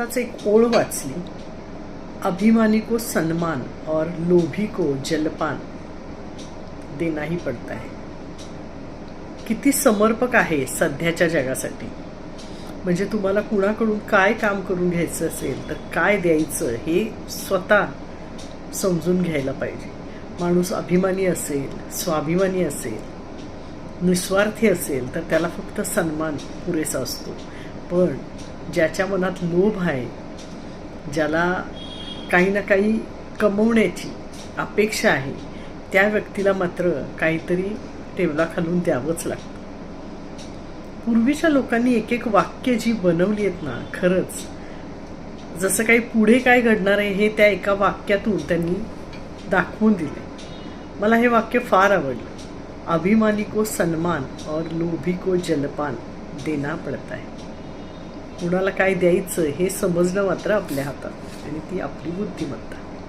आत्ताच एक ओळ वाचली. अभिमानी को सन्मान और लोभी को जलपान. देना ही पडता आहे. किती समर्पक आहे सध्याच्या जगासाठी. म्हणजे तुम्हाला कुणाकडून काय काम करून घ्यायचं असेल तर काय द्यायचं हे स्वतः समजून घ्यायला पाहिजे. माणूस अभिमानी असेल स्वाभिमानी असेल निस्वार्थी असेल तर त्याला फक्त सन्मान पुरेसा असतो. पण ज्याच्या मनात लोभ आहे ज्याला काही ना काही कमवण्याची अपेक्षा आहे त्या व्यक्तीला मात्र काहीतरी टेबलाखालून द्यावंच लागतं. पूर्वीच्या लोकांनी एक एक वाक्य जी बनवली आहेत ना खरंच जसं काही पुढे काय घडणार आहे हे त्या एका वाक्यातून त्यांनी दाखवून दिले. मला हे वाक्य फार आवडलं. अभिमानी को सन्मान और लोभी को जलपान देना पडत आहे कुणाला काय द्यायचं हे समजणं मात्र आपल्या हातात. आणि ती आपली बुद्धिमत्ता.